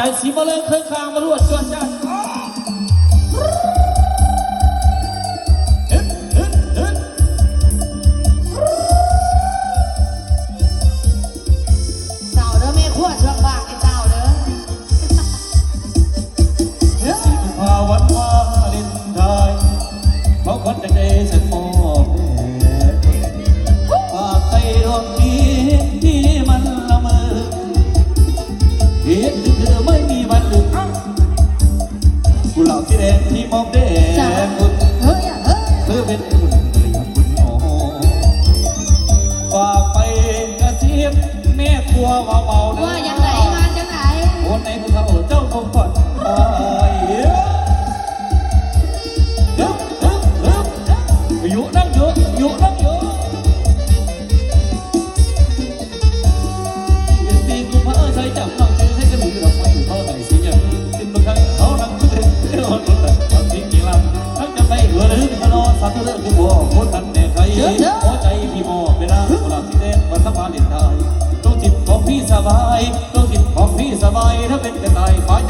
ใจสีมาเลยเคยคางมาลวดชวนจันเอ๊ะเอ๊ะเอ๊ะเจ้าเด้อแม่ขั้วช่วงบากให้เจ้าเด้อเอ๊ะสิพาวันวาเลนไทน์เพราะคนใจฉัน กุหลาบสีแดงที่มองแดงคุณเฮ้ยเฮ้ยเธอเป็นคุณเรียกคุณโอฝากไปกระซิบแม่ครัวเบาๆนะว่าอย่างไรมาจังไหนคนในภูเขาเจ้าคงฝันไปอยู่นั่งอยู่อยู่นั่งอยู่ ಸಮಾಯನ ಬೆಟ್ಟ ತಾಯಿ ಪಾಚ